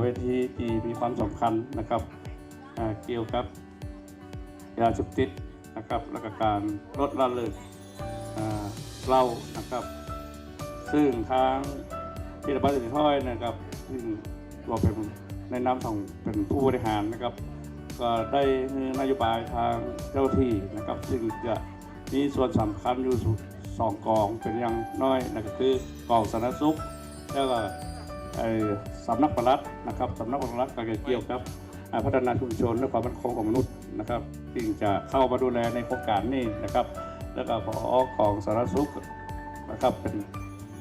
เวทีที่มีความสำคัญนะครับเกี่ยวกับยาเสพติดนะครับแล้วก็การลดละเลิกเล้านะครับ ซึ่งทางที่ระบาดสิท้อยนะครับซึ่งเราเป็นในนามของเป็นผู้บริหารนะครับ ก็ได้มีนโยบายทางเจ้าที่นะครับ ซึ่งจะมีส่วนสำคัญอยู่สองกองเป็นอย่างน้อยนั่นก็คือกองสารสุขแล้วก็ สำนักปลัดนะครับสำนักปลัดก็เกี่ยวกับพัฒนาชุมชนและความมั่นคงของมนุษย์นะครับซึ่งจะเข้ามาดูแลในโครงการนี้นะครับ แล้วก็พอของสารสุขนะครับเป็น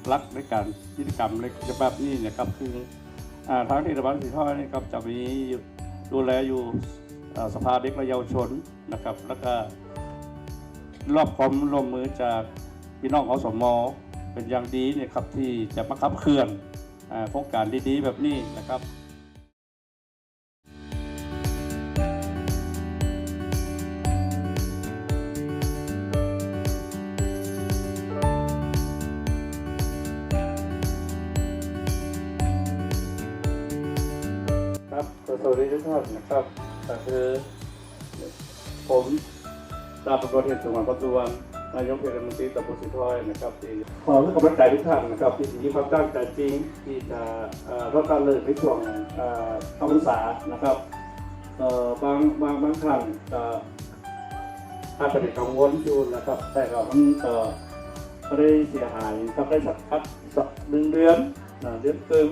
หลักในการกิจกรรมในแบบนี้นะครับ คือทางที่ระบาดสีท่อยนี่ครับจะมีดูแลอยู่สภาเด็กและเยาวชนนะครับ แล้วก็รอบความร่วมมือจากพี่น้องอสมอเป็นอย่างดีเนี่ยครับที่จะมาขับเคลื่อน โครงการดีๆแบบนี้นะครับครับสวัสดีทุกท่านนะครับก็คือผมดาบตำรวจเอกสมานประตูวัน นายกเทศมนตรีตำบลสิทอยนะครับที่ขอให้กำลังใจทุกท่านนะครับที่มีความตั้งใจจริงที่จะเอ่อลดการเลิกในช่วงเอ่อเข้าพรรษานะครับเอ่อบางบางบางครั้งอาจจะเป็นกังวลอยู่นะครับ แต่ก็มันก็ไม่ได้เสียหายครับได้สักพักสักหนึ่งเดือนนะเดือนครึ่ง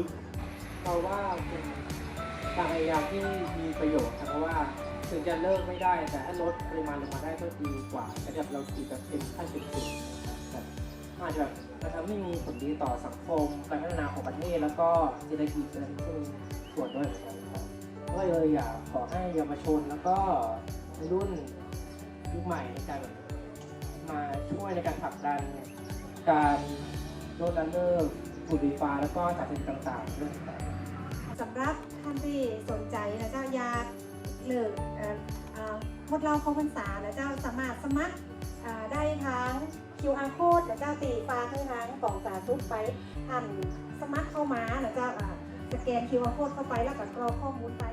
เราว่าเป็นการพยายามที่มีประโยชน์ครับเพราะว่า ถึงจะเลิกไม่ได้ แต่ถ้าลดปริมาณลงมาได้ก็ดีกว่าถ้าแบบเราฉีดแบบเป็นขั้นเป็นสุดนแบบอาจจะแบบมันทำให้มีผลดีต่อสังคมการพัฒนาของประเทศแล้วก็เศรษฐกิจอะไรที่มีส่วนด้วยเหมือนกันครับก็เลยอยากขอให้เยาวชนแล้วก็รุ่นยุคใหม่ในการมาช่วยในการผลักดันการลดละเลิกบุหรี่ไฟฟ้าแล้วก็สารเสพติดต่างๆด้วยสำหรับท่านที่สนใจ หมดเราเข้าพรรษานะเจ้าสามารถสมัครได้ทั้ง QR code นะเจ้าตีฟ้าทั้งทางกล่องสาธุไปท่านสมัครเข้ามานะเจ้าอ่าสแกน QR code เข้าไปแล้วก็กรอกข้อมูลไป